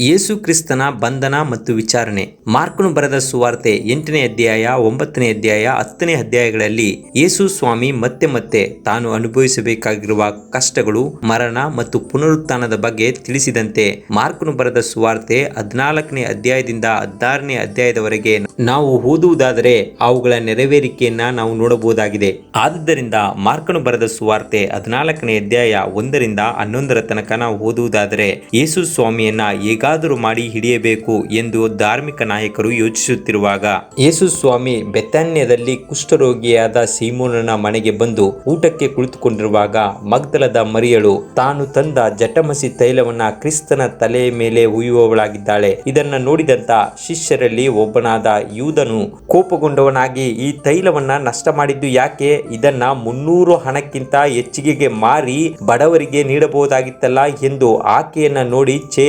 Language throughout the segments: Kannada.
ಯೇಸು ಕ್ರಿಸ್ತನ ಬಂಧನ ಮತ್ತು ವಿಚಾರಣೆ. ಮಾರ್ಕನು ಬರೆದ ಸುವಾರ್ತೆ ಎಂಟನೇ ಅಧ್ಯಾಯ, ಒಂಬತ್ತನೇ ಅಧ್ಯಾಯ, ಹತ್ತನೇ ಅಧ್ಯಾಯಗಳಲ್ಲಿ ಯೇಸು ಸ್ವಾಮಿ ಮತ್ತೆ ಮತ್ತೆ ತಾನು ಅನುಭವಿಸಬೇಕಾಗಿರುವ ಕಷ್ಟಗಳು, ಮರಣ ಮತ್ತು ಪುನರುತ್ಥಾನದ ಬಗ್ಗೆ ತಿಳಿಸಿದಂತೆ ಮಾರ್ಕನು ಬರೆದ ಸುವಾರ್ತೆ ಹದಿನಾಲ್ಕನೇ ಅಧ್ಯಾಯದಿಂದ ಹದಿನಾರನೇ ಅಧ್ಯಾಯದವರೆಗೆ ನಾವು ಓದುವುದಾದರೆ ಅವುಗಳ ನೆರವೇರಿಕೆಯನ್ನ ನಾವು ನೋಡಬಹುದಾಗಿದೆ. ಆದುದರಿಂದ ಮಾರ್ಕನು ಬರೆದ ಸುವಾರ್ತೆ ಹದಿನಾಲ್ಕನೇ ಅಧ್ಯಾಯ ಒಂದರಿಂದ ಹನ್ನೊಂದರ ತನಕ ನಾವು ಓದುವುದಾದರೆ ಯೇಸು ಸ್ವಾಮಿಯನ್ನ ಹೇಗಾದರೂ ಮಾಡಿ ಹಿಡಿಯಬೇಕು ಎಂದು ಧಾರ್ಮಿಕ ನಾಯಕರು ಯೋಚಿಸುತ್ತಿರುವಾಗ ಯೇಸು ಸ್ವಾಮಿ ಬೆತಾನ್ಯದಲ್ಲಿ ಕುಷ್ಠರೋಗಿಯಾದ ಸೀಮೋನನ ಮನೆಗೆ ಬಂದು ಊಟಕ್ಕೆ ಕುಳಿತುಕೊಂಡಿರುವಾಗ ಮಗ್ದಲದ ಮರಿಯಳು, ತಾನು ತಂದ ಜಟಮಸಿ ತೈಲವನ್ನ ಕ್ರಿಸ್ತನ ತಲೆಯ ಮೇಲೆ ಹುಯ್ಯುವವಳಾಗಿದ್ದಾಳೆ ಇದನ್ನ ನೋಡಿದಂತ ಶಿಷ್ಯರಲ್ಲಿ ಒಬ್ಬನಾದ ಯೂದನು ಕೋಪಗೊಂಡವನಾಗಿ, ಈ ತೈಲವನ್ನ ನಷ್ಟ ಮಾಡಿದ್ದು ಯಾಕೆ? ಇದನ್ನ ಮುನ್ನೂರು ಹಣಕ್ಕಿಂತ ಹೆಚ್ಚಿಗೆಗೆ ಮಾರಿ ಬಡವರಿಗೆ ನೀಡಬಹುದಾಗಿತ್ತಲ್ಲ? ಎಂದು ಆಕೆಯನ್ನ ನೋಡಿ ಚೇ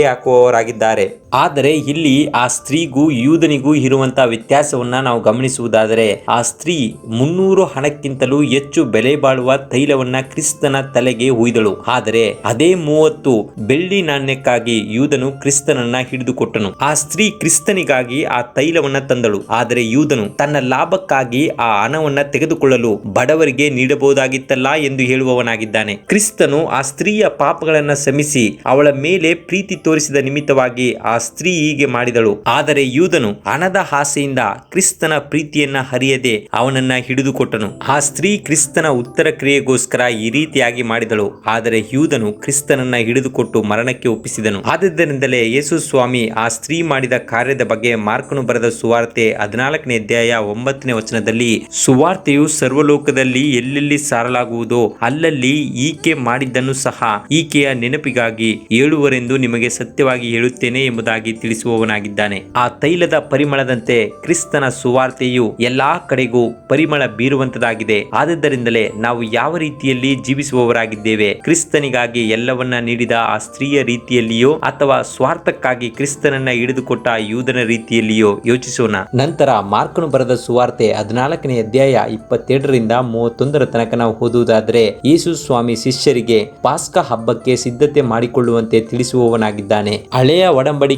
ಹಾಕುವವರಾಗಿದ್ದಾರೆ ಆದರೆ ಇಲ್ಲಿ ಆ ಸ್ತ್ರೀಗೂ ಯೂದನಿಗೂ ಇರುವಂತಹ ವ್ಯತ್ಯಾಸವನ್ನ ನಾವು ಗಮನಿಸುವುದಾದರೆ ಆ ಸ್ತ್ರೀ ಮುನ್ನೂರು ಹಣಕ್ಕಿಂತಲೂ ಹೆಚ್ಚು ಬೆಲೆ ಬಾಳುವ ತೈಲವನ್ನ ಕ್ರಿಸ್ತನ ತಲೆಗೆ ಹುಯ್ದಳು. ಆದರೆ ಅದೇ ಮೂವತ್ತು ಬೆಳ್ಳಿ ನಾಣ್ಯಕ್ಕಾಗಿ ಯೂದನು ಕ್ರಿಸ್ತನನ್ನ ಹಿಡಿದುಕೊಟ್ಟನು. ಆ ಸ್ತ್ರೀ ಕ್ರಿಸ್ತನಿಗಾಗಿ ಆ ತೈಲವನ್ನ ತಂದಳು. ಆದರೆ ಯೂದನು ತನ್ನ ಲಾಭಕ್ಕಾಗಿ ಆ ಹಣವನ್ನ ತೆಗೆದುಕೊಳ್ಳಲು ಬಡವರಿಗೆ ನೀಡಬಹುದಾಗಿತ್ತಲ್ಲ ಎಂದು ಹೇಳುವವನಾಗಿದ್ದಾನೆ. ಕ್ರಿಸ್ತನು ಆ ಸ್ತ್ರೀಯ ಪಾಪಗಳನ್ನ ಶ್ರಮಿಸಿ ಅವಳ ಮೇಲೆ ಪ್ರೀತಿ ತೋರಿಸಿದ ನಿಮಿತ್ತವಾಗಿ ಆ ಸ್ತ್ರೀ ಹೀಗೆ ಮಾಡಿದಳು. ಆದರೆ ಯೂದನು ಹಣದ ಆಸೆಯಿಂದ ಕ್ರಿಸ್ತನ ಪ್ರೀತಿಯನ್ನ ಹರಿಯದೆ ಅವನನ್ನ ಹಿಡಿದುಕೊಟ್ಟನು ಆ ಸ್ತ್ರೀ ಕ್ರಿಸ್ತನ ಉತ್ತರ ಕ್ರಿಯೆಗೋಸ್ಕರ ಈ ರೀತಿಯಾಗಿ ಮಾಡಿದಳು. ಆದರೆ ಯೂದನು ಕ್ರಿಸ್ತನನ್ನ ಹಿಡಿದುಕೊಟ್ಟು ಮರಣಕ್ಕೆ ಒಪ್ಪಿಸಿದನು. ಆದ್ದರಿಂದಲೇ ಯೇಸು ಸ್ವಾಮಿ ಆ ಸ್ತ್ರೀ ಮಾಡಿದ ಕಾರ್ಯದ ಬಗ್ಗೆ ಮಾರ್ಕನು ಬರೆದ ಸುವಾರ್ತೆ ಹದಿನಾಲ್ಕನೇ ಅಧ್ಯಾಯ ಒಂಬತ್ತನೇ ವಚನದಲ್ಲಿ, ಸುವಾರ್ತೆಯು ಸರ್ವಲೋಕದಲ್ಲಿ ಎಲ್ಲೆಲ್ಲಿ ಸಾರಲಾಗುವುದೋ ಅಲ್ಲಲ್ಲಿ ಈಕೆ ಮಾಡಿದ್ದನ್ನು ಸಹ ಈಕೆಯ ನೆನಪಿಗಾಗಿ ಹೇಳುವರೆಂದು ನಿಮಗೆ ಸತ್ಯವಾಗಿ ಹೇಳುತ್ತೇನೆ ಎಂಬುದಾಗಿ ತಿಳಿಸುವವನಾಗಿದ್ದಾನೆ. ಆ ತೈಲದ ಪರಿಮಳದಂತೆ ಕ್ರಿಸ್ತನ ಸುವಾರ್ತೆಯು ಎಲ್ಲಾ ಕಡೆಗೂ ಪರಿಮಳ ಬೀರುವಂತದಾಗಿದೆ. ಆದ್ದರಿಂದಲೇ ನಾವು ಯಾವ ರೀತಿಯಲ್ಲಿ ಜೀವಿಸುವವರಾಗಿದ್ದೇವೆ? ಕ್ರಿಸ್ತನಿಗಾಗಿ ಎಲ್ಲವನ್ನ ನೀಡಿದ ಆ ಸ್ತ್ರೀಯ ರೀತಿಯಲ್ಲಿಯೋ ಅಥವಾ ಸ್ವಾರ್ಥಕ್ಕಾಗಿ ಕ್ರಿಸ್ತನನ್ನ ಹಿಡಿದುಕೊಟ್ಟ ಯೂದನ ರೀತಿಯಲ್ಲಿಯೋ ಯೋಚಿಸೋಣ. ನಂತರ ಮಾರ್ಕನು ಬರೆದ ಸುವಾರ್ತೆ ಹದಿನಾಲ್ಕನೇ ಅಧ್ಯಾಯ ಇಪ್ಪತ್ತೆರಡರಿಂದ ಮೂವತ್ತೊಂದರ ತನಕ ನಾವು ಓದುವುದಾದರೆ, ಯೇಸು ಸ್ವಾಮಿ ಶಿಷ್ಯರಿಗೆ ಪಾಸ್ಕ ಹಬ್ಬಕ್ಕೆ ಸಿದ್ಧತೆ ಮಾಡಿಕೊಳ್ಳುವಂತೆ ತಿಳಿಸುವವನಾಗಿದ್ದಾನೆ. ಹಳೆಯ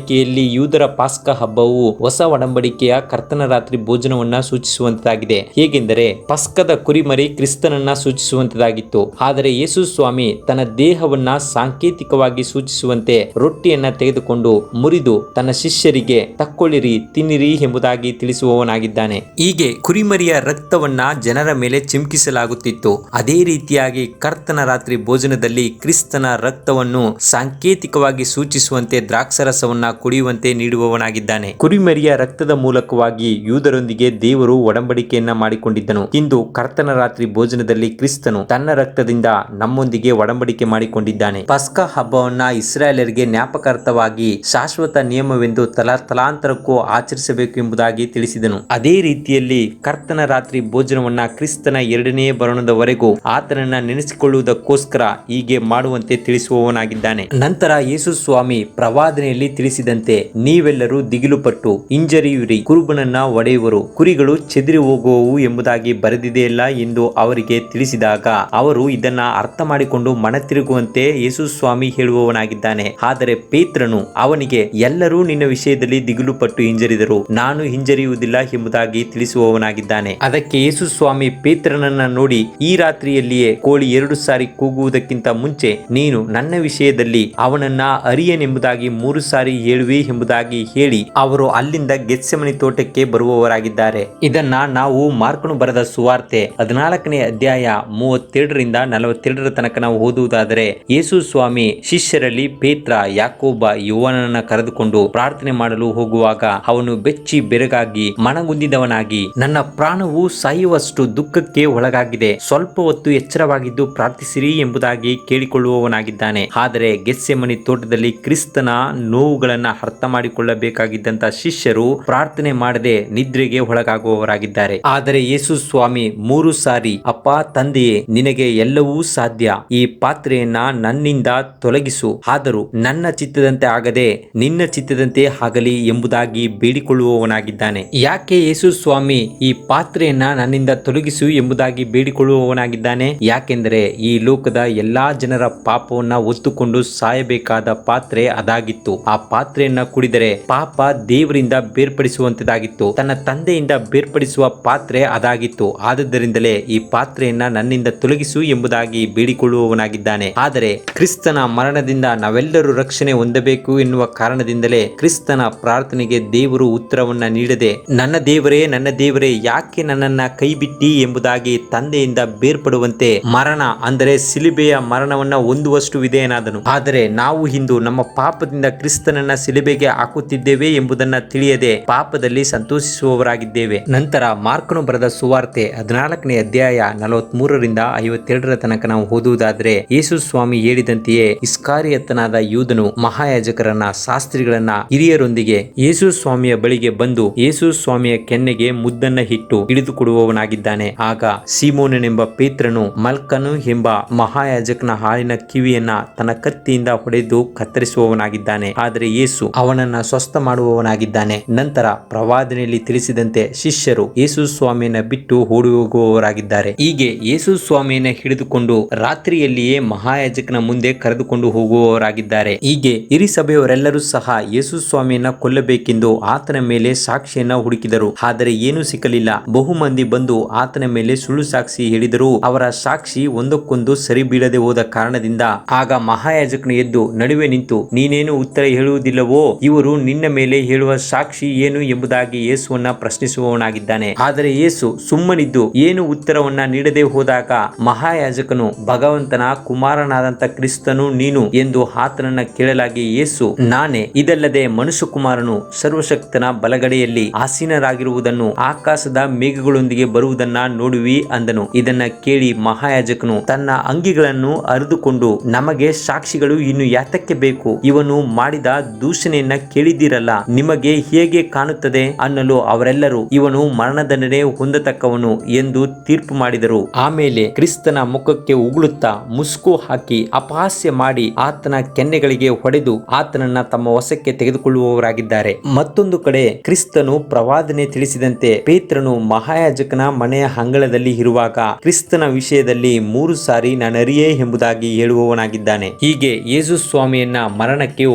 ಒಡಂಬಡಿಕೆಯಲ್ಲಿ ಯೂದರ ಪಾಸ್ಕ ಹಬ್ಬವು ಹೊಸ ಒಡಂಬಡಿಕೆಯ ಕರ್ತನ ರಾತ್ರಿ ಭೋಜನವನ್ನ ಸೂಚಿಸುವಂತಾಗಿದೆ ಹೇಗೆಂದರೆ, ಪಸ್ಕದ ಕುರಿಮರಿ ಕ್ರಿಸ್ತನನ್ನ ಸೂಚಿಸುವಂತದಾಗಿತ್ತು. ಆದರೆ ಯೇಸು ಸ್ವಾಮಿ ತನ್ನ ದೇಹವನ್ನ ಸಾಂಕೇತಿಕವಾಗಿ ಸೂಚಿಸುವಂತೆ ರೊಟ್ಟಿಯನ್ನ ತೆಗೆದುಕೊಂಡು ಮುರಿದು ತನ್ನ ಶಿಷ್ಯರಿಗೆ ತಕ್ಕೊಳ್ಳಿರಿ, ತಿನ್ನಿರಿ ಎಂಬುದಾಗಿ ತಿಳಿಸುವವನಾಗಿದ್ದಾನೆ. ಹೀಗೆ ಕುರಿಮರಿಯ ರಕ್ತವನ್ನ ಜನರ ಮೇಲೆ ಚಿಮುಕಿಸಲಾಗುತ್ತಿತ್ತು. ಅದೇ ರೀತಿಯಾಗಿ ಕರ್ತನ ರಾತ್ರಿ ಭೋಜನದಲ್ಲಿ ಕ್ರಿಸ್ತನ ರಕ್ತವನ್ನು ಸಾಂಕೇತಿಕವಾಗಿ ಸೂಚಿಸುವಂತೆ ದ್ರಾಕ್ಷರಸವನ್ನ ಕುಡಿಯುವಂತೆ ನೀಡುವವನಾಗಿದ್ದಾನೆ. ಕುರಿಮರಿಯ ರಕ್ತದ ಮೂಲಕವಾಗಿ ಯೂದರೊಂದಿಗೆ ದೇವರು ಒಡಂಬಡಿಕೆಯನ್ನ ಮಾಡಿಕೊಂಡಿದ್ದನು. ಇಂದು ಕರ್ತನ ರಾತ್ರಿ ಭೋಜನದಲ್ಲಿ ಕ್ರಿಸ್ತನು ತನ್ನ ರಕ್ತದಿಂದ ನಮ್ಮೊಂದಿಗೆ ಒಡಂಬಡಿಕೆ ಮಾಡಿಕೊಂಡಿದ್ದಾನೆ. ಪಸ್ಕ ಹಬ್ಬವನ್ನ ಇಸ್ರಾಯೇಲರಿಗೆ ಜ್ಞಾಪಕಾರ್ಥವಾಗಿ ಶಾಶ್ವತ ನಿಯಮವೆಂದು ತಲಾ ತಲಾಂತರಕ್ಕೂ ಆಚರಿಸಬೇಕು ಎಂಬುದಾಗಿ ತಿಳಿಸಿದನು. ಅದೇ ರೀತಿಯಲ್ಲಿ ಕರ್ತನ ರಾತ್ರಿ ಭೋಜನವನ್ನ ಕ್ರಿಸ್ತನ ಎರಡನೇ ಬರಣದವರೆಗೂ ಆತನನ್ನ ನೆನೆಸಿಕೊಳ್ಳುವುದಕ್ಕೋಸ್ಕರ ಹೀಗೆ ಮಾಡುವಂತೆ ತಿಳಿಸುವವನಾಗಿದ್ದಾನೆ. ನಂತರ ಯೇಸು ಸ್ವಾಮಿ ಪ್ರವಾದನೆಯಲ್ಲಿ ತಿಳಿಸಿದಂತೆ ನೀವೆಲ್ಲರೂ ದಿಗಿಲುಪಟ್ಟು ಇಂಜರಿಯುರಿ ಕುರುಬನನ್ನ ಒಡೆಯುವರು. ಕುರಿಗಳು ಚೆದಿರಿ ಹೋಗುವವು ಎಂಬುದಾಗಿ ಬರೆದಿದೆಯಲ್ಲ ಎಂದು ಅವರಿಗೆ ತಿಳಿಸಿದಾಗ ಅವರು ಇದನ್ನ ಅರ್ಥ ಮಾಡಿಕೊಂಡು ಮನ ತಿರುಗುವಂತೆ ಯೇಸು ಸ್ವಾಮಿ ಹೇಳುವವನಾಗಿದ್ದಾನೆ. ಆದರೆ ಪೇತ್ರನು ಅವನಿಗೆ, ಎಲ್ಲರೂ ನಿನ್ನ ವಿಷಯದಲ್ಲಿ ದಿಗಿಲುಪಟ್ಟು ಹಿಂಜರಿದರು. ನಾನು ಹಿಂಜರಿಯುವುದಿಲ್ಲ ಎಂಬುದಾಗಿ ತಿಳಿಸುವವನಾಗಿದ್ದಾನೆ. ಅದಕ್ಕೆ ಯೇಸು ಸ್ವಾಮಿ ಪೇತ್ರನನ್ನ ನೋಡಿ, ಈ ರಾತ್ರಿಯಲ್ಲಿಯೇ ಕೋಳಿ ಎರಡು ಸಾರಿ ಕೂಗುವುದಕ್ಕಿಂತ ಮುಂಚೆ ನೀನು ನನ್ನ ವಿಷಯದಲ್ಲಿ ಅವನನ್ನ ಅರಿಯನೆಂಬುದಾಗಿ ಮೂರು ಸಾರಿ ಹೇಳುವೆ ಎಂಬುದಾಗಿ ಹೇಳಿ ಅವರು ಅಲ್ಲಿಂದ ಗೆತ್ಸೆಮನಿ ತೋಟಕ್ಕೆ ಬರುವವರಾಗಿದ್ದಾರೆ. ಇದನ್ನ ನಾವು ಮಾರ್ಕನು ಬರೆದ ಸುವಾರ್ತೆ ಹದಿನಾಲ್ಕನೇ ಅಧ್ಯಾಯ ಮೂವತ್ತೆರಡರಿಂದ ನಲವತ್ತೆರಡರ ತನಕ ನಾವು ಓದುವುದಾದರೆ, ಯೇಸು ಸ್ವಾಮಿ ಶಿಷ್ಯರಲ್ಲಿ ಪೇತ್ರ, ಯಾಕೋಬ ಯುವನನ್ನ ಕರೆದುಕೊಂಡು ಪ್ರಾರ್ಥನೆ ಮಾಡಲು ಹೋಗುವಾಗ ಅವನು ಬೆಚ್ಚಿ ಬೆರಗಾಗಿ ಮನಗುಂದಿದವನಾಗಿ, ನನ್ನ ಪ್ರಾಣವು ಸಾಯುವಷ್ಟು ದುಃಖಕ್ಕೆ ಒಳಗಾಗಿದೆ, ಸ್ವಲ್ಪ ಹೊತ್ತು ಎಚ್ಚರವಾಗಿದ್ದು ಪ್ರಾರ್ಥಿಸಿರಿ ಎಂಬುದಾಗಿ ಕೇಳಿಕೊಳ್ಳುವವನಾಗಿದ್ದಾನೆ. ಆದರೆ ಗೆಸ್ಸೆಮನಿ ತೋಟದಲ್ಲಿ ಕ್ರಿಸ್ತನ ನೋವುಗಳನ್ನ ಅರ್ಥ ಮಾಡಿಕೊಳ್ಳಬೇಕಾಗಿದ್ದಂತ ಶಿಷ್ಯರು ಪ್ರಾರ್ಥನೆ ಮಾಡದೆ ನಿದ್ರೆಗೆ ಒಳಗಾಗುವವರಾಗಿದ್ದಾರೆ. ಆದರೆ ಯೇಸು ಸ್ವಾಮಿ ಮೂರು ಸಾರಿ, ಅಪ್ಪ, ತಂದೆಯೇ, ನಿನಗೆ ಎಲ್ಲವೂ ಸಾಧ್ಯ. ಈ ಪಾತ್ರೆಯನ್ನ ನನ್ನಿಂದ ತೊಲಗಿಸು. ಆದರೂ ನನ್ನ ಚಿತ್ತದಂತೆ ಆಗದೆ ನಿನ್ನ ಚಿತ್ತದಂತೆ ಆಗಲಿ ಎಂಬುದಾಗಿ ಬೇಡಿಕೊಳ್ಳುವವನಾಗಿದ್ದಾನೆ. ಯಾಕೆ ಯೇಸು ಸ್ವಾಮಿ ಈ ಪಾತ್ರೆಯನ್ನ ನನ್ನಿಂದ ತೊಲಗಿಸು ಎಂಬುದಾಗಿ ಬೇಡಿಕೊಳ್ಳುವವನಾಗಿದ್ದಾನೆ? ಯಾಕೆಂದರೆ ಈ ಲೋಕದ ಎಲ್ಲಾ ಜನರ ಪಾಪವನ್ನ ಹೊತ್ತುಕೊಂಡು ಸಾಯಬೇಕಾದ ಪಾತ್ರೆ ಅದಾಗಿತ್ತು. ಆ ಪಾತ್ರೆಯನ್ನ ಕುಡಿದರೆ ಪಾಪ ದೇವರಿಂದ ಬೇರ್ಪಡಿಸುವಂತದಾಗಿತ್ತು ತನ್ನ ತಂದೆಯಿಂದ ಬೇರ್ಪಡಿಸುವ ಪಾತ್ರೆ ಅದಾಗಿತ್ತು. ಆದ್ದರಿಂದಲೇ ಈ ಪಾತ್ರೆಯನ್ನ ನನ್ನಿಂದ ತೊಲಗಿಸು ಎಂಬುದಾಗಿ ಬೇಡಿಕೊಳ್ಳುವವನಾಗಿದ್ದಾನೆ. ಆದರೆ ಕ್ರಿಸ್ತನ ಮರಣದಿಂದ ನಾವೆಲ್ಲರೂ ರಕ್ಷಣೆ ಹೊಂದಬೇಕು ಎನ್ನುವ ಕಾರಣದಿಂದಲೇ ಕ್ರಿಸ್ತನ ಪ್ರಾರ್ಥನೆಗೆ ದೇವರು ಉತ್ತರವನ್ನ ನೀಡದೆ, ನನ್ನ ದೇವರೇ ನನ್ನ ದೇವರೇ, ಯಾಕೆ ನನ್ನನ್ನ ಕೈಬಿಟ್ಟಿ? ಎಂಬುದಾಗಿ ತಂದೆಯಿಂದ ಬೇರ್ಪಡುವಂತೆ ಮರಣ ಅಂದರೆ ಸಿಲಿಬೆಯ ಮರಣವನ್ನ ಹೊಂದುವಷ್ಟು ವಿಧೇಯನಾದನು. ಆದರೆ ನಾವು ಇಂದು ನಮ್ಮ ಪಾಪದಿಂದ ಕ್ರಿಸ್ತನನ್ನ ಸಿಲಿಬೆಗೆ ಹಾಕುತ್ತಿದ್ದೇವೆ ಎಂಬುದನ್ನ ತಿಳಿಯದೆ ಪಾಪದಲ್ಲಿ ಸಂತೋಷಿಸುವವರಾಗಿದ್ದೇವೆ. ನಂತರ ಮಾರ್ಕನು ಬರೆದ ಸುವಾರ್ತೆ ಹದಿನಾಲ್ಕನೇ ಅಧ್ಯಾಯ ನಲವತ್ಮೂರರಿಂದ ಐವತ್ತೆರಡರ ತನಕ ನಾವು ಓದುವುದಾದ್ರೆ, ಯೇಸು ಸ್ವಾಮಿ ಹೇಳಿದಂತೆಯೇ ಇಸ್ಕಾರಿಯತ್ತನಾದ ಯೂದನು ಮಹಾಯಾಜಕರನ್ನ, ಶಾಸ್ತ್ರಿಗಳನ್ನ, ಹಿರಿಯರೊಂದಿಗೆ ಯೇಸು ಸ್ವಾಮಿಯ ಬಳಿಗೆ ಬಂದು ಯೇಸು ಸ್ವಾಮಿಯ ಕೆನ್ನೆಗೆ ಮುದ್ದನ್ನ ಹಿಟ್ಟು ಹಿಡಿದುಕೊಡುವವನಾಗಿದ್ದಾನೆ ಆಗ ಸೀಮೋನನೆಂಬ ಪೇತ್ರನು ಮಲ್ಕನು ಎಂಬ ಮಹಾಯಾಜಕನ ಹಾಲಿನ ಕಿವಿಯನ್ನ ತನ್ನ ಕತ್ತಿಯಿಂದ ಹೊಡೆದು ಕತ್ತರಿಸುವವನಾಗಿದ್ದಾನೆ. ಆದರೆ ಯೇಸು ಅವನನ್ನ ಸ್ವಸ್ಥ ಮಾಡುವವನಾಗಿದ್ದಾನೆ. ನಂತರ ಪ್ರವಾದನೆಯಲ್ಲಿ ತಿಳಿಸಿದಂತೆ ಶಿಷ್ಯರು ಯೇಸು ಸ್ವಾಮಿಯನ್ನ ಬಿಟ್ಟು ಓಡಿ ಹೋಗುವವರಾಗಿದ್ದಾರೆ ಹೀಗೆ ಯೇಸು ಸ್ವಾಮಿಯನ್ನ ಹಿಡಿದುಕೊಂಡು ರಾತ್ರಿಯಲ್ಲಿಯೇ ಮಹಾಯಾಜಕನ ಮುಂದೆ ಕರೆದುಕೊಂಡು ಹೋಗುವವರಾಗಿದ್ದಾರೆ. ಹೀಗೆ ಹಿರಿ ಸಭೆಯವರೆಲ್ಲರೂ ಸಹ ಯೇಸು ಸ್ವಾಮಿಯನ್ನ ಕೊಲ್ಲಬೇಕೆಂದು ಆತನ ಮೇಲೆ ಸಾಕ್ಷಿಯನ್ನ ಹುಡುಕಿದರು. ಆದರೆ ಏನೂ ಸಿಕ್ಕಲಿಲ್ಲ. ಬಹು ಮಂದಿ ಬಂದು ಆತನ ಮೇಲೆ ಸುಳ್ಳು ಸಾಕ್ಷಿ ಹೇಳಿದರು ಅವರ ಸಾಕ್ಷಿ ಒಂದಕ್ಕೊಂದು ಸರಿ ಬೀಳದೆ ಹೋದ ಕಾರಣದಿಂದ ಆಗ ಮಹಾಯಾಜಕನು ಎದ್ದು ನಡುವೆ ನಿಂತು, ನೀನೇನು ಉತ್ತರ ಹೇಳುವುದಿಲ್ಲವೋ ಇವರು ನಿನ್ನ ಮೇಲೆ ಹೇಳುವ ಸಾಕ್ಷಿ ಏನು ಎಂಬುದಾಗಿ ಯೇಸುವನ್ನ ಪ್ರಶ್ನಿಸುವವನಾಗಿದ್ದಾನೆ. ಆದರೆ ಯೇಸು ಸುಮ್ಮನಿದ್ದು, ಏನು ಉತ್ತರವನ್ನ ನೀಡದೆ ಹೋದಾಗ ಮಹಾಯಾಜಕನು, ಭಗವಂತನ ಕುಮಾರನಾದಂತ ಕ್ರಿಸ್ತನು ನೀನು ಎಂದು ಆತನನ್ನ ಕೇಳಲಾಗಿ ಯೇಸು, ನಾನೇ ಇದಲ್ಲದೆ ಮನುಷ್ಯ ಕುಮಾರನು ಸರ್ವಶಕ್ತನ ಬಲಗಡೆಯಲ್ಲಿ ಆಸೀನರಾಗಿರುವುದನ್ನು ಆಕಾಶದ ಮೇಘಗಳೊಂದಿಗೆ ಬರುವುದನ್ನ ನೋಡುವಿ ಅಂದನು. ಇದನ್ನ ಕೇಳಿ ಮಹಾಯಾಜಕನು, ತನ್ನ ಅಂಗಿಗಳನ್ನು ಅರಿದುಕೊಂಡು, ನಮಗೆ ಸಾಕ್ಷಿಗಳು ಇನ್ನು ಯಾತಕ್ಕೆ ಬೇಕು? ಇವನು ಮಾಡಿದ ದೂಷಣೆಯನ್ನ ಕೇಳಿದ್ದೀರಲ್ಲ, ನಿಮಗೆ ಹೇಗೆ ಕಾಣುತ್ತದೆ ಅನ್ನಲು ಅವರೆಲ್ಲರೂ ಇವನು ಮರಣದಂಡನೆ ಹೊಂದತಕ್ಕವನು ಎಂದು ತೀರ್ಪು ಮಾಡಿದರು. ಆಮೇಲೆ ಕ್ರಿಸ್ತನ ಮುಖಕ್ಕೆ ಉಗುಳುತ್ತಾ ಮುಸ್ಕು ಹಾಕಿ ಅಪಹಾಸ್ಯ ಮಾಡಿ ಆತನ ಕೆನ್ನೆಗಳಿಗೆ ಹೊಡೆದು ಆತನನ್ನ ತಮ್ಮ ವಶಕ್ಕೆ ತೆಗೆದುಕೊಳ್ಳುವವರಾಗಿದ್ದಾರೆ. ಮತ್ತೊಂದು ಕಡೆ ಕ್ರಿಸ್ತನು ಪ್ರವಾದನೆ ತಿಳಿಸಿದಂತೆ ಪೇತ್ರನು ಮಹಾಯಾಜಕನ ಮನೆಯ ಅಂಗಳದಲ್ಲಿ ಇರುವಾಗ ಕ್ರಿಸ್ತನ ವಿಷಯದಲ್ಲಿ ಮೂರು ಸಾರಿ ನಾನರಿಯೇ ಎಂಬುದಾಗಿ ಹೇಳುವವನಾಗಿದ್ದಾನೆ. ಹೀಗೆ ಯೇಸು ಸ್ವಾಮಿಯನ್ನ ಮರಣಕ್ಕೆ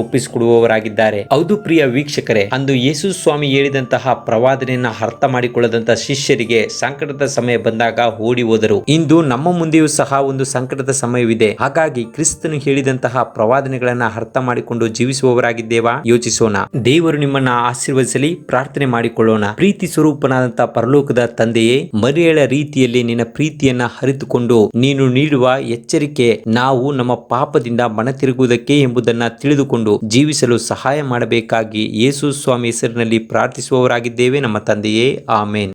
ಒಪ್ಪಿಸಿಕೊಡುವವರಾಗಿದ್ದಾರೆ ಹೌದು ಪ್ರಿಯ ವೀಕ್ಷಕರೇ, ಅಂದು ಯೇಸು ಸ್ವಾಮಿ ಹೇಳಿದಂತಹ ಪ್ರವಾದನೆಯನ್ನ ಅರ್ಥ ಮಾಡಿಕೊಳ್ಳದಂತಹ ಶಿಷ್ಯರಿಗೆ ಸಂಕಟದ ಸಮಯ ಬಂದಾಗ ಓಡಿ ಹೋದರು. ಇಂದು ನಮ್ಮ ಮುಂದೆಯೂ ಸಹ ಒಂದು ಸಂಕಟದ ಸಮಯವಿದೆ. ಹಾಗಾಗಿ ಕ್ರಿಸ್ತನು ಹೇಳಿದಂತಹ ಪ್ರವಾದನೆಗಳನ್ನ ಅರ್ಥ ಮಾಡಿಕೊಂಡು ಜೀವಿಸುವವರಾಗಿದ್ದೇವಾ? ಯೋಚಿಸೋಣ. ದೇವರು ನಿಮ್ಮನ್ನ ಆಶೀರ್ವದಿಸಲಿ, ಪ್ರಾರ್ಥನೆ ಮಾಡಿಕೊಳ್ಳೋಣ. ಪ್ರೀತಿ ಸ್ವರೂಪನಾದಂತಹ ಪರಲೋಕದ ತಂದೆಯೇ, ಮರಿಯಳ ರೀತಿಯಲ್ಲಿ ನಿನ್ನ ಪ್ರೀತಿಯನ್ನ ಹರಿತುಕೊಂಡು ನೀನು ನೀಡುವ ಎಚ್ಚರಿಕೆ ನಾವು ನಮ್ಮ ಪಾಪದಿಂದ ಮನ ತಿರುಗುವುದಕ್ಕೆ ಎಂಬುದನ್ನ ತಿಳಿದುಕೊಂಡು ಜೀವಿಸಲು ಸಹಾಯ ಮಾಡಬೇಕಾಗಿ ಯೇಸು ಸ್ವಾಮಿ ಹೆಸರಿನಲ್ಲಿ ಪ್ರಾರ್ಥಿಸುವವರಾಗಿದ್ದೇವೆ. ನಮ್ಮ ತಂದೆಯೇ ಆಮೇನ್.